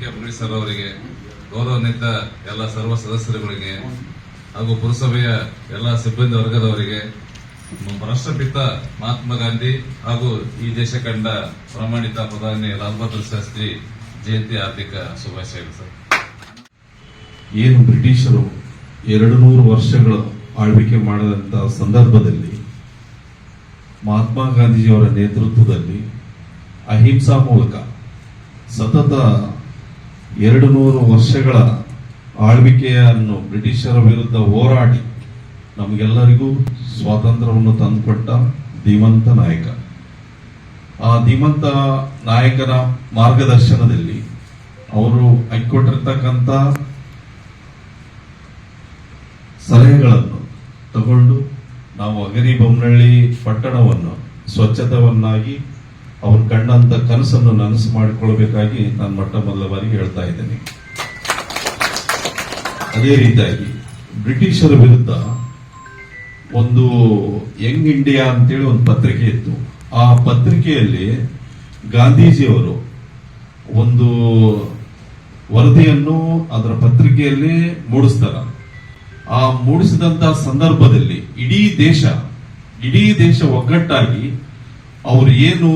K. Sir ಅವರಿಗೆ, ಗೌರವಾನ್ವಿತ ಎಲ್ಲ ಸರ್ವ ಸದಸ್ಯರುಗಳಿಗೆ ಹಾಗೂ ಪುರಸಭೆಯ ಎಲ್ಲ ಸಿಬ್ಬಂದಿ ವರ್ಗದವರಿಗೆ ರಾಷ್ಟ್ರಪಿತ ಮಹಾತ್ಮ ಗಾಂಧಿ ಹಾಗೂ ಈ ದೇಶ ಕಂಡ ಪ್ರಮಾಣಿತ ಪ್ರಧಾನಿ ಲಾಲ್ ಬಹದ್ದೂರ್ ಶಾಸ್ತ್ರಿ ಜಯಂತಿ ಆರ್ಥಿಕ ಶುಭಾಶಯಗಳು ಸರ್. ಏನು ಬ್ರಿಟಿಷರು ಎರಡು ನೂರು ವರ್ಷಗಳ ಆಳ್ವಿಕೆ ಮಾಡಿದಂಥ ಸಂದರ್ಭದಲ್ಲಿ ಮಹಾತ್ಮ ಗಾಂಧೀಜಿಯವರ ನೇತೃತ್ವದಲ್ಲಿ ಅಹಿಂಸಾ ಮೂಲಕ ಸತತ ಎರಡು ನೂರು ವರ್ಷಗಳ ಆಳ್ವಿಕೆಯನ್ನು ಬ್ರಿಟಿಷರ ವಿರುದ್ಧ ಹೋರಾಡಿ ನಮಗೆಲ್ಲರಿಗೂ ಸ್ವಾತಂತ್ರ್ಯವನ್ನು ತಂದುಕೊಟ್ಟ ಧೀಮಂತ ನಾಯಕ. ಆ ಧೀಮಂತ ನಾಯಕನ ಮಾರ್ಗದರ್ಶನದಲ್ಲಿ ಅವರು ಕೊಟ್ಟಿರ್ತಕ್ಕಂಥ ಸಲಹೆಗಳನ್ನು ತಗೊಂಡು ನಾವು ಅಗರಿ ಬೊಮ್ಮನಹಳ್ಳಿ ಪಟ್ಟಣವನ್ನು ಸ್ವಚ್ಛತವನ್ನಾಗಿ ಅವ್ರು ಕಂಡಂತ ಕನಸನ್ನು ನನಸು ಮಾಡಿಕೊಳ್ಳಬೇಕಾಗಿ ನಾನು ಮೊಟ್ಟ ಮೊದಲ ಬಾರಿಗೆ ಹೇಳ್ತಾ ಇದ್ದೇನೆ. ಅದೇ ರೀತಿಯಾಗಿ ಬ್ರಿಟಿಷರ ವಿರುದ್ಧ ಒಂದು ಯಂಗ್ ಇಂಡಿಯಾ ಅಂತೇಳಿ ಒಂದು ಪತ್ರಿಕೆ ಇತ್ತು. ಆ ಪತ್ರಿಕೆಯಲ್ಲಿ ಗಾಂಧೀಜಿಯವರು ಒಂದು ವರದಿಯನ್ನು ಅದರ ಪತ್ರಿಕೆಯಲ್ಲಿ ಮೂಡಿಸ್ತಾರ. ಆ ಮೂಡಿಸಿದಂತ ಸಂದರ್ಭದಲ್ಲಿ ಇಡೀ ದೇಶ ಇಡೀ ದೇಶ ಒಗ್ಗಟ್ಟಾಗಿ ಅವರು ಏನು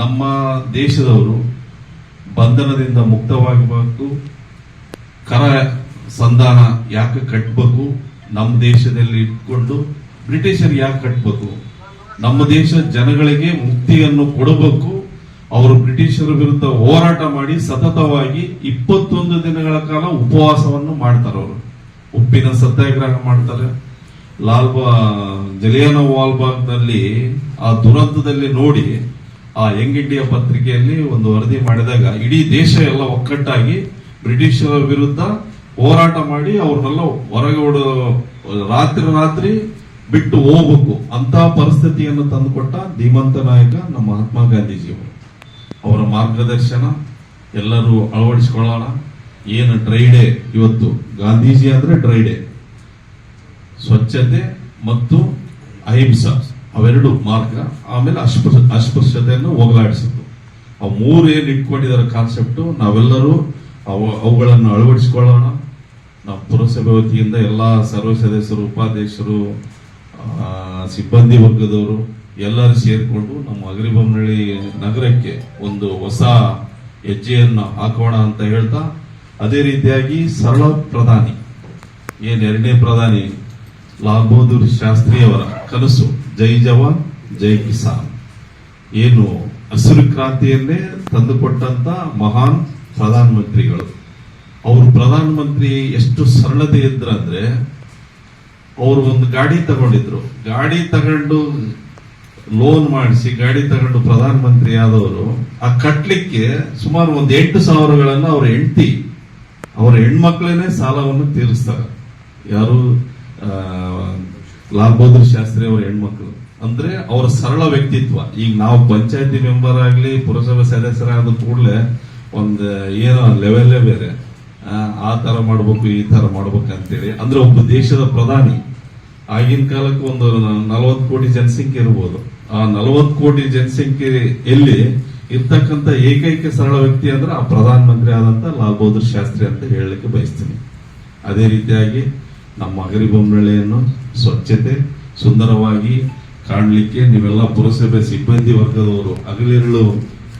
ನಮ್ಮ ದೇಶದವರು ಬಂಧನದಿಂದ ಮುಕ್ತವಾಗಬೇಕು ಕರ ಸಂಧಾನ ಯಾಕೆ ಕಟ್ಟಬೇಕು ನಮ್ಮ ದೇಶದಲ್ಲಿ ಇಟ್ಕೊಂಡು ಬ್ರಿಟಿಷರು ಯಾಕೆ ಕಟ್ಟಬೇಕು ನಮ್ಮ ದೇಶ ಜನಗಳಿಗೆ ಮುಕ್ತಿಯನ್ನು ಕೊಡಬೇಕು, ಅವರು ಬ್ರಿಟಿಷರ ವಿರುದ್ಧ ಹೋರಾಟ ಮಾಡಿ ಸತತವಾಗಿ ಇಪ್ಪತ್ತೊಂದು ದಿನಗಳ ಕಾಲ ಉಪವಾಸವನ್ನು ಮಾಡ್ತಾರೆ ಅವರು ಉಪ್ಪಿನ ಸತ್ಯಾಗ್ರಹ ಮಾಡ್ತಾರೆ. ಲಾಲ್ ಬಾ ಜಲಿಯನ ವಾಲ್ಬಾಗ್ನಲ್ಲಿ ಆ ದುರಂತದಲ್ಲಿ ನೋಡಿ ಆ ಯಂಗ್ ಇಂಡಿಯಾ ಪತ್ರಿಕೆಯಲ್ಲಿ ಒಂದು ವರದಿ ಮಾಡಿದಾಗ ಇಡೀ ದೇಶ ಎಲ್ಲ ಒಕ್ಕಟ್ಟಾಗಿ ಬ್ರಿಟಿಷರ ವಿರುದ್ಧ ಹೋರಾಟ ಮಾಡಿ ಅವ್ರನ್ನೆಲ್ಲ ಹೊರಗೆ ಹೊಡ, ರಾತ್ರಿ ರಾತ್ರಿ ಬಿಟ್ಟು ಹೋಗ್ಬೇಕು. ಅಂತ ಪರಿಸ್ಥಿತಿಯನ್ನು ತಂದುಕೊಟ್ಟ ಧೀಮಂತ ನಾಯಕ ನಮ್ಮ ಮಹಾತ್ಮ ಗಾಂಧೀಜಿಯವರು. ಅವರ ಮಾರ್ಗದರ್ಶನ ಎಲ್ಲರೂ ಅಳವಡಿಸಿಕೊಳ್ಳೋಣ. ಏನು ಡ್ರೈಡೆ ಇವತ್ತು? ಗಾಂಧೀಜಿ ಅಂದ್ರೆ ಡ್ರೈ ಡೇ ಸ್ವಚ್ಛತೆ ಮತ್ತು ಅಹಿಂಸಾ ಅವೆರಡು ಮಾರ್ಗ. ಆಮೇಲೆ ಅಸ್ಪೃಶ್ಯ ಅಸ್ಪೃಶ್ಯತೆಯನ್ನು ಹೋಗಲಾಡಿಸೋದು ಆ ಮೂರು ಏನು ಇಟ್ಕೊಂಡಿದ್ದಾರೆ ಕಾನ್ಸೆಪ್ಟ್ ನಾವೆಲ್ಲರೂ ಅವು, ಅವುಗಳನ್ನು ಅಳವಡಿಸಿಕೊಳ್ಳೋಣ. ನಾವು ಪುರಸಭೆ ವತಿಯಿಂದ ಎಲ್ಲ ಸರ್ವ ಸದಸ್ಯರು, ಉಪಾಧ್ಯಕ್ಷರು ಸಿಬ್ಬಂದಿ ವರ್ಗದವರು ಎಲ್ಲರೂ ಸೇರಿಕೊಂಡು ನಮ್ಮ ಅಗ್ರಿಬೊಮ್ಮನಹಳ್ಳಿ ನಗರಕ್ಕೆ ಒಂದು ಹೊಸ ಹೆಜ್ಜೆಯನ್ನು ಹಾಕೋಣ ಅಂತ ಹೇಳ್ತಾ, ಅದೇ ರೀತಿಯಾಗಿ ಸರಳ ಪ್ರಧಾನಿ. ಏನು ಎರಡನೇ ಪ್ರಧಾನಿ? ಲಾಲ್ ಬಹದ್ದೂರ್ ಶಾಸ್ತ್ರಿ ಅವರ ಕನಸು. ಜೈ ಜವಾನ್, ಜೈ ಕಿಸಾನ್. ಏನು ಹಸಿರು ಕ್ರಾಂತಿಯನ್ನೇ ತಂದುಕೊಟ್ಟಂತ ಮಹಾನ್ ಪ್ರಧಾನ ಮಂತ್ರಿಗಳು ಅವರು ಪ್ರಧಾನ ಮಂತ್ರಿ ಎಷ್ಟು ಸರಳತೆ ಇದ್ರಂದ್ರೆ ಅವರು ಒಂದು ಗಾಡಿ ತಗೊಂಡಿದ್ರು. ಗಾಡಿ ತಗೊಂಡು ಲೋನ್ ಮಾಡಿಸಿ, ಗಾಡಿ ತಗೊಂಡು ಪ್ರಧಾನ ಮಂತ್ರಿ ಆದವರು, ಆ ಕಟ್ಲಿಕ್ಕೆ ಸುಮಾರು ಒಂದು ಎಂಟು ಸಾವಿರಗಳನ್ನು ಅವ್ರ ಹೆಂಡತಿ, ಅವರ ಹೆಣ್ಮಕ್ಳೇನೆ ಸಾಲವನ್ನು ತೀರಿಸ್ತಾರೆ. ಯಾರು ಆ, ಲಾಲ್ ಬಹದ್ದೂರ್ ಶಾಸ್ತ್ರಿ ಅವರ ಹೆಣ್ಮಕ್ಳು. ಅಂದ್ರೆ ಅವರ ಸರಳ ವ್ಯಕ್ತಿತ್ವ. ಈಗ ನಾವು ಪಂಚಾಯತಿ ಮೆಂಬರ್ ಆಗ್ಲಿ ಪುರಸಭೆ ಸದಸ್ಯರಾದ ಕೂಡಲೇ ಒಂದು ಏನೋ ಲೆವೆಲ್ಲೇ ಬೇರೆ. ಆ, ತರ ಮಾಡ್ಬೇಕು ಈ ತರ ಮಾಡ್ಬೇಕು ಅಂತೇಳಿ. ಅಂದ್ರೆ ಒಬ್ಬ ದೇಶದ ಪ್ರಧಾನಿ. ಆಗಿನ ಕಾಲಕ್ಕೆ ಒಂದು ನಲವತ್ತು ಕೋಟಿ ಜನಸಂಖ್ಯೆ ಇರ್ಬೋದು. ಆ ನಲವತ್ತು ಕೋಟಿ ಜನಸಂಖ್ಯೆ ಎಲ್ಲಿ ಇರ್ತಕ್ಕಂಥ ಏಕೈಕ ಸರಳ ವ್ಯಕ್ತಿ ಅಂದ್ರೆ ಆ ಪ್ರಧಾನ ಮಂತ್ರಿ ಆದಂತ ಲಾಲ್ ಬಹದ್ದೂರ್ ಶಾಸ್ತ್ರಿ ಅಂತ ಹೇಳಲಿಕ್ಕೆ ಬಯಸ್ತೀನಿ. ಅದೇ ರೀತಿಯಾಗಿ ನಮ್ಮ ಅಗರಿ ಬೊಮ್ಮನಹಳ್ಳಿಯನ್ನು ಸ್ವಚ್ಛತೆ, ಸುಂದರವಾಗಿ ಕಾಣಲಿಕ್ಕೆ ನೀವೆಲ್ಲ ಪುರಸಭೆ ಸಿಬ್ಬಂದಿ ವರ್ಗದವರು ಹಗಲಿರುಳು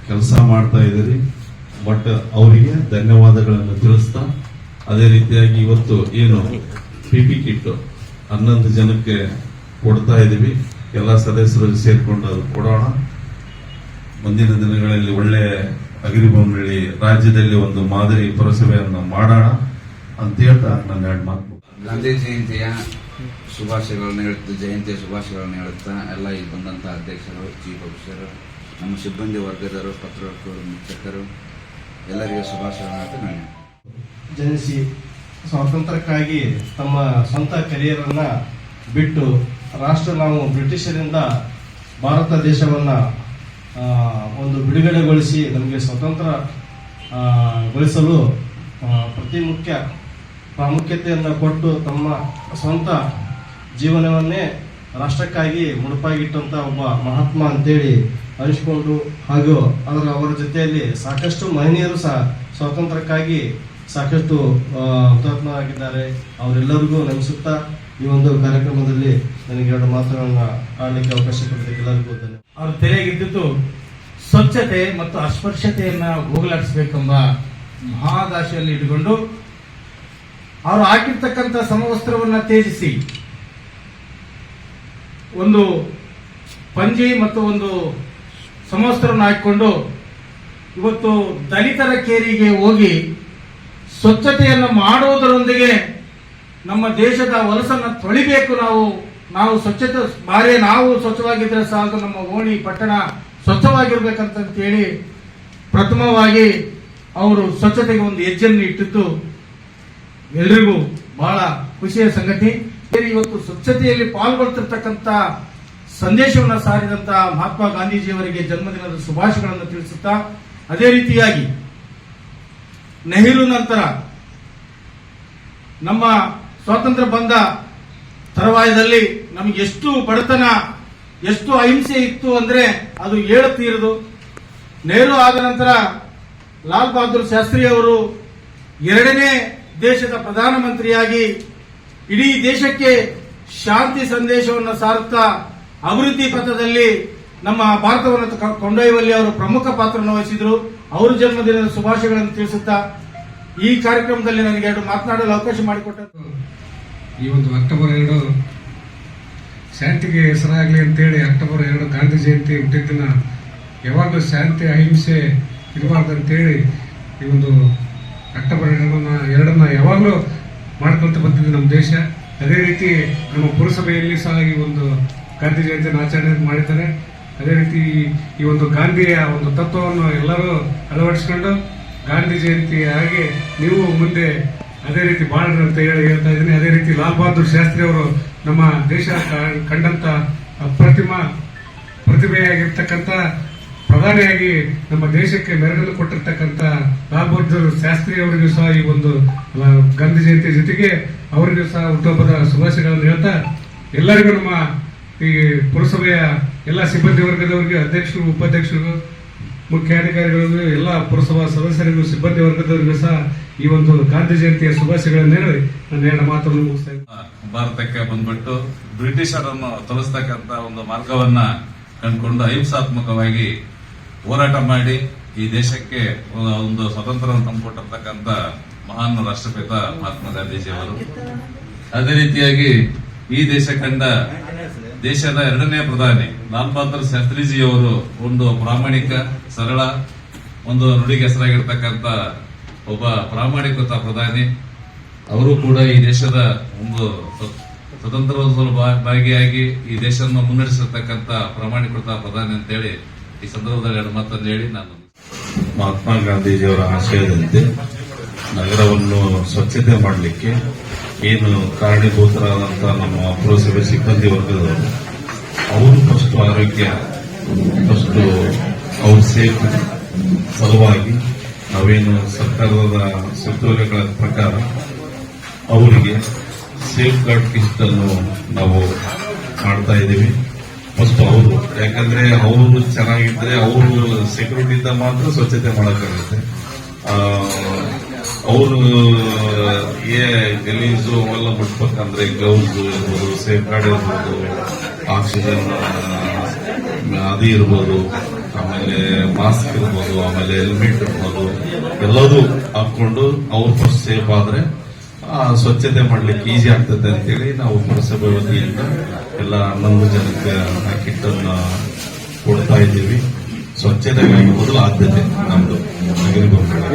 ಕೆಲಸ ಮಾಡ್ತಾ ಇದ್ದೀರಿ. ಬಟ್ ಅವರಿಗೆ ಧನ್ಯವಾದಗಳನ್ನು ತಿಳಿಸ್ತಾ, ಅದೇ ರೀತಿಯಾಗಿ ಇವತ್ತು ಏನು ಪಿ ಪಿ ಕಿಟ್ ಹನ್ನೊಂದು ಜನಕ್ಕೆ ಕೊಡ್ತಾ ಇದ್ದೀವಿ. ಎಲ್ಲ ಸದಸ್ಯರು ಸೇರಿಕೊಂಡು ಅದು ಕೊಡೋಣ. ಮುಂದಿನ ದಿನಗಳಲ್ಲಿ ಒಳ್ಳೆ ಅಗಿರಿಬೊಮ್ಮನಹಳ್ಳಿ ರಾಜ್ಯದಲ್ಲಿ ಒಂದು ಮಾದರಿ ಪುರಸಭೆಯನ್ನು ಮಾಡೋಣ. ಅಂತ ಹೇಳ್ತಾ ನನ್ನ ಎರಡು ಮಾತು. ಗಾಂಧಿ ಜಯಂತಿಯ ಶುಭಾಶಯಗಳನ್ನು ಹೇಳುತ್ತಾ, ಜಯಂತಿಯ ಶುಭಾಶಯಗಳನ್ನು ಹೇಳುತ್ತಾ, ಎಲ್ಲ ಇಲ್ಲಿ ಬಂದಂಥ ಅಧ್ಯಕ್ಷರು ಚೀಫ್ ಆಫೀಸರ್ ನಮ್ಮ ಸಿಬ್ಬಂದಿ ವರ್ಗದವರು, ಪತ್ರಕರ್ತರು ಮುಖ್ಯಕರು ಎಲ್ಲರಿಗೂ ಶುಭಾಶಯಗಳನ್ನು ಹೇಳ್ತಾ ನಾನು ಜನಿಸಿ ಸ್ವಾತಂತ್ರ್ಯಕ್ಕಾಗಿ ತಮ್ಮ ಸ್ವಂತ ಕೆರಿಯರನ್ನು ಬಿಟ್ಟು ರಾಷ್ಟ್ರ ನಾವು ಬ್ರಿಟಿಷರಿಂದ ಭಾರತ ದೇಶವನ್ನ ಒಂದು ಬಿಡುಗಡೆಗೊಳಿಸಿ ನಮಗೆ ಸ್ವತಂತ್ರ ಗೊಳಿಸಲು ಪ್ರತಿ ಮುಖ್ಯ ಪ್ರಾಮುಖ್ಯತೆಯನ್ನು ಕೊಟ್ಟು ತಮ್ಮ ಸ್ವಂತ ಜೀವನವನ್ನೇ ರಾಷ್ಟ್ರಕ್ಕಾಗಿ ಮುಡುಪಾಗಿಟ್ಟಂತ ಒಬ್ಬ ಮಹಾತ್ಮ ಅಂತೇಳಿ ಅನಿಸ್ಕೊಂಡು ಹಾಗೂ ಅದರ ಅವರ ಜೊತೆಯಲ್ಲಿ ಸಾಕಷ್ಟು ಮಹನೀಯರು ಸಹ ಸ್ವಾತಂತ್ರ್ಯಕ್ಕಾಗಿ ಸಾಕಷ್ಟು ಹುತಾತ್ಮರಾಗಿದ್ದಾರೆ. ಅವರೆಲ್ಲರಿಗೂ ನಮಿಸುತ್ತಾ ಈ ಒಂದು ಕಾರ್ಯಕ್ರಮದಲ್ಲಿ ನನಗೆ ಎರಡು ಮಾತುಗಳನ್ನು ಆಡಲಿಕ್ಕೆ ಅವಕಾಶ ಕೊಡೋದಕ್ಕೆ ಎಲ್ಲರಿಗೂ ಅವರು ತೆರೆಗಿದ್ದುದು ಸ್ವಚ್ಛತೆ ಮತ್ತು ಅಸ್ಪರ್ಶತೆಯನ್ನ ಹೋಗಲಾಡಿಸಬೇಕೆಂಬ ಮಹಾದಾಶೆಯಲ್ಲಿ ಇಟ್ಟುಕೊಂಡು ಅವರು ಹಾಕಿರ್ತಕ್ಕಂಥ ಸಮವಸ್ತ್ರವನ್ನು ತ್ಯಜಿಸಿ. ಒಂದು ಪಂಜಿ ಮತ್ತು ಒಂದು ಸಮವಸ್ತ್ರವನ್ನು ಹಾಕಿಕೊಂಡು ಇವತ್ತು ದಲಿತರ ಕೇರಿಗೆ ಹೋಗಿ ಸ್ವಚ್ಛತೆಯನ್ನು ಮಾಡುವುದರೊಂದಿಗೆ ನಮ್ಮ ದೇಶದ ಹೊಲಸನ್ನು ತೊಳಿಬೇಕು ನಾವು. ನಾವು ಸ್ವಚ್ಛತೆ, ಬಾರಿ ನಾವು ಸ್ವಚ್ಛವಾಗಿದ್ರೆ ಸಾಕು, ನಮ್ಮ ಓಣಿ ಪಟ್ಟಣ ಸ್ವಚ್ಛವಾಗಿರ್ಬೇಕಂತಂತೇಳಿ ಪ್ರಥಮವಾಗಿ ಅವರು ಸ್ವಚ್ಛತೆಗೆ ಒಂದು ಹೆಜ್ಜೆಯನ್ನು ಇಟ್ಟಿದ್ದು ಎಲ್ರಿಗೂ ಬಹಳ ಖುಷಿಯ ಸಂಗತಿ. ಇವತ್ತು ಸ್ವಚ್ಛತೆಯಲ್ಲಿ ಪಾಲ್ಗೊಳ್ತಿರ್ತಕ್ಕಂಥ ಸಂದೇಶವನ್ನು ಸಾರಿದಂತ ಮಹಾತ್ಮ ಗಾಂಧೀಜಿಯವರಿಗೆ ಜನ್ಮದಿನದ ಶುಭಾಶಯಗಳನ್ನು ತಿಳಿಸುತ್ತಾ, ಅದೇ ರೀತಿಯಾಗಿ ನೆಹರು ನಂತರ ನಮ್ಮ ಸ್ವಾತಂತ್ರ್ಯ ಬಂದ ತರುವಾಯದಲ್ಲಿ ನಮಗೆ ಎಷ್ಟು ಬಡತನ, ಎಷ್ಟು ಅಹಿಂಸೆ ಇತ್ತು ಅಂದ್ರೆ ಅದು ಹೇಳುತ್ತೀರದು ನೆಹರು ಆದ ನಂತರ ಲಾಲ್ ಬಹದ್ದೂರ್ ಶಾಸ್ತ್ರಿ ಅವರು ಎರಡನೇ ದೇಶದ ಪ್ರಧಾನಮಂತ್ರಿಯಾಗಿ ಇಡೀ ದೇಶಕ್ಕೆ ಶಾಂತಿ ಸಂದೇಶವನ್ನು ಸಾರುತ್ತಾ ಅಭಿವೃದ್ಧಿ ಪಥದಲ್ಲಿ ನಮ್ಮ ಭಾರತವನ್ನು ಕೊಂಡೊಯ್ಯುವಲ್ಲಿ ಅವರು ಪ್ರಮುಖ ಪಾತ್ರವನ್ನು ವಹಿಸಿದ್ರು. ಅವರ ಜನ್ಮದಿನದ ಶುಭಾಶಯಗಳನ್ನು ತಿಳಿಸುತ್ತಾ ಈ ಕಾರ್ಯಕ್ರಮದಲ್ಲಿ ನನಗೆ ಎರಡು ಮಾತನಾಡಲು ಅವಕಾಶ ಮಾಡಿಕೊಟ್ಟರು. ಈ ಒಂದು ಅಕ್ಟೋಬರ್ ಎರಡು ಶಾಂತಿಗೆ ಹೆಸರಾಗಲಿ ಅಂತೇಳಿ ಅಕ್ಟೋಬರ್ ಎರಡು ಗಾಂಧಿ ಜಯಂತಿ ಹುಟ್ಟಿದ್ದಿನ ಯಾವಾಗಲೂ ಶಾಂತಿ, ಅಹಿಂಸೆ ಇರಬಾರ್ದು ಅಂತೇಳಿ ಈ ಒಂದು ಅಕ್ಟೋಬರ್ ಎರಡನ್ನ ಎರಡನ್ನ ಯಾವಾಗಲೂ ಮಾಡ್ಕೊಂತ ಬಂದಿದೆ ನಮ್ಮ ದೇಶ. ಅದೇ ರೀತಿ ನಮ್ಮ ಪುರಸಭೆಯಲ್ಲಿ ಸಹ ಈ ಒಂದು ಗಾಂಧಿ ಜಯಂತಿಯನ್ನು ಆಚರಣೆ ಮಾಡಿದ್ದಾರೆ. ಅದೇ ರೀತಿ ಈ ಒಂದು ಗಾಂಧಿಯ ಒಂದು ತತ್ವವನ್ನು ಎಲ್ಲರೂ ಅಳವಡಿಸ್ಕೊಂಡು ಗಾಂಧಿ ಜಯಂತಿ ಹಾಗೆ ನೀವು ಮುಂದೆ ಅದೇ ರೀತಿ ಬಾಳ್ರಿ ಅಂತ ಹೇಳಿ ಹೇಳ್ತಾ ಇದ್ದೀನಿ. ಅದೇ ರೀತಿ ಲಾಲ್ ಬಹದ್ದೂರ್ ಶಾಸ್ತ್ರಿ ಅವರು ನಮ್ಮ ದೇಶ ಕಂಡಂತ ಅಪ್ರತಿಮ ಪ್ರತಿಭೆಯಾಗಿರ್ತಕ್ಕಂಥ ಪ್ರಧಾನಿಯಾಗಿ ನಮ್ಮ ದೇಶಕ್ಕೆ ಮೆರಗಲು ಕೊಟ್ಟಿರ್ತಕ್ಕಂಥ ಲಾಲ್ ಬಹದ್ದೂರ್ ಶಾಸ್ತ್ರಿ ಅವರಿಗೂ ಸಹ ಈ ಒಂದು ಗಾಂಧಿ ಜಯಂತಿ ಜೊತೆಗೆ ಅವರಿಗೂ ಸಹ ಹುಟ್ಟುಹಬ್ಬದ ಶುಭಾಶಯಗಳನ್ನು ಹೇಳ್ತಾ, ಎಲ್ಲರಿಗೂ ನಮ್ಮ ಈ ಪುರಸಭೆಯ ಎಲ್ಲ ಸಿಬ್ಬಂದಿ ವರ್ಗದವರಿಗೆ, ಅಧ್ಯಕ್ಷರು, ಉಪಾಧ್ಯಕ್ಷರು ಮುಖ್ಯಾಧಿಕಾರಿಗಳಿಗೂ ಎಲ್ಲ ಪುರಸಭಾ ಸದಸ್ಯರಿಗೂ, ಸಿಬ್ಬಂದಿ ವರ್ಗದವರಿಗೂ ಸಹ ಈ ಒಂದು ಗಾಂಧಿ ಜಯಂತಿಯ ಶುಭಾಶಯಗಳನ್ನು ಹೇಳಿ ನನ್ನ ಎರಡು ಮಾತನ್ನು ಮುಗಿಸ್ತಾ ಇದ್ದೀನಿ. ಭಾರತಕ್ಕೆ ಬಂದ್ಬಿಟ್ಟು ಬ್ರಿಟಿಷರನ್ನು ತೊಲಸ್ತಕ್ಕಂಥ ಒಂದು ಮಾರ್ಗವನ್ನ ಕಂಡುಕೊಂಡು ಅಹಿಂಸಾತ್ಮಕವಾಗಿ ಹೋರಾಟ ಮಾಡಿ ಈ ದೇಶಕ್ಕೆ ಒಂದು ಸ್ವತಂತ್ರವನ್ನು ತಂದುಕೊಟ್ಟಿರ್ತಕ್ಕಂಥ ಮಹಾನ್ ರಾಷ್ಟ್ರಪಿತ ಮಹಾತ್ಮ ಗಾಂಧೀಜಿಯವರು ಅದೇ ರೀತಿಯಾಗಿ ಈ ದೇಶ ಕಂಡ ದೇಶದ ಎರಡನೇ ಪ್ರಧಾನಿ ಲಾಲ್ ಬಹದ್ದೂರ್ ಶಾಸ್ತ್ರೀಜಿಯವರು ಒಂದು ಪ್ರಾಮಾಣಿಕ, ಸರಳ, ಒಂದು ನುಡಿಗೆ ಹೆಸರಾಗಿರ್ತಕ್ಕಂಥ ಒಬ್ಬ ಪ್ರಾಮಾಣಿಕೃತ ಪ್ರಧಾನಿ. ಅವರು ಕೂಡ ಈ ದೇಶದ ಒಂದು ಸ್ವತಂತ್ರ ಭಾಗಿಯಾಗಿ ಈ ದೇಶವನ್ನು ಮುನ್ನಡೆಸಿರ್ತಕ್ಕಂಥ ಪ್ರಾಮಾಣಿಕೃತ ಪ್ರಧಾನಿ ಅಂತೇಳಿ ಈ ಸಂದರ್ಭದಲ್ಲಿ ಎರಡು ಮಾತನ್ನು ಹೇಳಿ ನಾನು ಮಹಾತ್ಮ ಗಾಂಧೀಜಿಯವರ ಆಶಯದಂತೆ ನಗರವನ್ನು ಸ್ವಚ್ಛತೆ ಮಾಡಲಿಕ್ಕೆ ಏನು ಕಾರಣೀಭೂತರಾದಂಥ ನಮ್ಮ ಪುರಸಭೆ ಸಿಬ್ಬಂದಿ ವರ್ಗದವರು, ಅವರು ಫಸ್ಟ್ ಆರೋಗ್ಯ, ಫಸ್ಟ್ ಅವ್ರ ಸೇಫ್ ಸಲುವಾಗಿ ನಾವೇನು ಸರ್ಕಾರದ ಸುತ್ತೋಲೆಗಳ ಪ್ರಕಾರ ಅವರಿಗೆ ಸೇಫ್ ಗಾರ್ಡ್ ಕಿಸ್ಟ್ ಅನ್ನು ನಾವು ಮಾಡ್ತಾ ಇದ್ದೀವಿ. ಫಸ್ಟ್ ಅವರು ಯಾಕಂದ್ರೆ ಅವರು ಚೆನ್ನಾಗಿದ್ರೆ ಅವರು ಸೆಕ್ಯೂರಿಟಿಯಿಂದ ಮಾತ್ರ ಸ್ವಚ್ಛತೆ ಮಾಡೋಕ್ಕಾಗುತ್ತೆ. ಅವರು ಏ ಗಲೀಜು ಅವೆಲ್ಲ ಮುಟ್ಬೇಕಂದ್ರೆ ಗ್ಲೌಸ್ ಇರ್ಬೋದು ಸೇಫ್ ಗಾರ್ಡ್ ಇರ್ಬೋದು ಆಕ್ಸಿಜನ್ ಅದು ಇರ್ಬೋದು, ಆಮೇಲೆ ಮಾಸ್ಕ್ ಇರ್ಬೋದು, ಆಮೇಲೆ ಹೆಲ್ಮೆಟ್ ಇರ್ಬೋದು, ಎಲ್ಲದೂ ಹಾಕೊಂಡು ಅವ್ರು ಫಸ್ಟ್ ಸೇಫ್ ಆದ್ರೆ ಸ್ವಚ್ಛತೆ ಮಾಡ್ಲಿಕ್ಕೆ ಈಸಿ ಆಗ್ತದೆ ಅಂತೇಳಿ ನಾವು ಪುರಸಭೆ ವತಿಯಿಂದ ಎಲ್ಲ ಹನ್ನೊಂದು ಜನಕ್ಕೆ ಆ ಕಿಟ್ ಅನ್ನ ಕೊಡ್ತಾ ಇದ್ದೀವಿ. ಸ್ವಚ್ಛತೆಗಾಗಿ ಮೊದಲು ಆದ್ಯತೆ ನಮ್ದು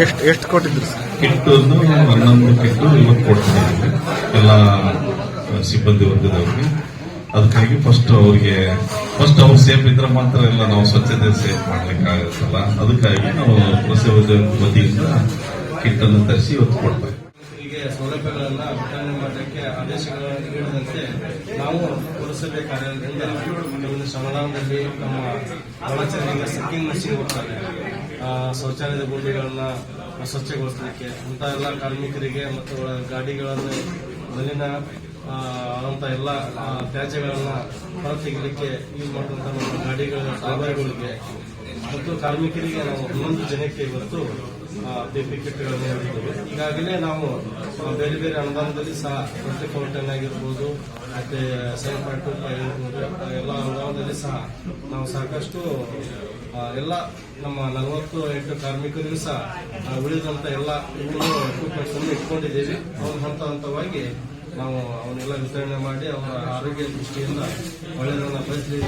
ಎಷ್ಟು ಎಷ್ಟು ಕೊಟ್ಟಿದ್ರು ಕಿಟ್ ಒಂದು ಹನ್ನೊಂದು ಕಿಟ್ಟು ಇವತ್ತು ಕೊಡ್ತಾ ಇದ್ದೀವಿ. ಎಲ್ಲ ಸಿಬ್ಬಂದಿ ವರ್ಗದವ್ರಿಗೆ. ಅದಕ್ಕಾಗಿ ಫಸ್ಟ್ ಅವ್ರಿಗೆ ಫಸ್ಟ್ ಅವ್ರು ಸೇಫ್ ಇದ್ರೆ ಮಾತ್ರ ಎಲ್ಲ ನಾವು ಸ್ವಚ್ಛತೆ ಸೇಫ್ ಮಾಡ್ಲಿಕ್ಕೆ ಆಗುತ್ತಲ್ಲ. ಅದಕ್ಕಾಗಿ ನಾವು ಪುರಸಭೆ ವತಿಯಿಂದ ಕಿಟ್ ಅನ್ನು ತರಿಸಿ ಇವತ್ತು ಕೊಡ್ತಾ ಇದ್ದೀವಿ. ಸೌಲಭ್ಯಗಳನ್ನ ವಿತರಣೆ ಮಾಡಲಿಕ್ಕೆ ಆದೇಶಗಳನ್ನು ನೀಡದಂತೆ ನಾವು ಪುರಸಭೆ ಕಾರ್ಯಾಲಯದಿಂದ ಕೆಲವೊಂದು ಶ್ರಮದಾನದಲ್ಲಿ ನಮ್ಮ ಒಳಚರಂಡಿಗೆ ಸಕ್ಕಿಂಗ್ ಮಷಿನ್ ಹೋಗ್ತಾರೆ ಶೌಚಾಲಯದ ಗುಂಡಿಗಳನ್ನ ಸ್ವಚ್ಛಗೊಳಿಸಲಿಕ್ಕೆ ಅಂತ ಎಲ್ಲ ಕಾರ್ಮಿಕರಿಗೆ ಮತ್ತು ಗಾಡಿಗಳನ್ನು ಮಲಿನ ಅಂತ ಎಲ್ಲ ತ್ಯಾಜ್ಯಗಳನ್ನು ಹೊರ ತೆಗಿಲಿಕ್ಕೆ ಯೂಸ್ ನಮ್ಮ ಗಾಡಿಗಳ ಡ್ರೈವರ್ಗಳಿಗೆ ಮತ್ತು ಕಾರ್ಮಿಕರಿಗೆ ನಾವು ಇನ್ನೊಂದು ಜನಕ್ಕೆ ಇವತ್ತು ಬಿಪಿ ಈಗಾಗಲೇ ನಾವು ಬೇರೆ ಬೇರೆ ಅನುದಾನದಲ್ಲಿ ಸಹ ಪ್ರತಿ ಕೋರ್ಟಲ್ ಆಗಿರ್ಬೋದು, ಮತ್ತು ಸೆವೆನ್ ಪಾಯಿಂಟ್ ಟು ಫೈವ್ ಎಲ್ಲ ಅನುದಾನದಲ್ಲಿ ಸಹ ನಾವು ಸಾಕಷ್ಟು ಎಲ್ಲ ನಮ್ಮ ನಲವತ್ತು ಎಂಟು ಕಾರ್ಮಿಕರಿಗೂ ಸಹ ಉಳಿದಂಥ ಎಲ್ಲ ಇಟ್ಕೊಂಡಿದ್ದೀವಿ. ಅವ್ರ ಹಂತ ಹಂತವಾಗಿ ನಾವು ಅವನ್ನೆಲ್ಲ ವಿತರಣೆ ಮಾಡಿ ಅವರ ಆರೋಗ್ಯ ದೃಷ್ಟಿಯಿಂದ ಒಳ್ಳೆಯದನ್ನ ಪರಿಸ್ಥಿತಿ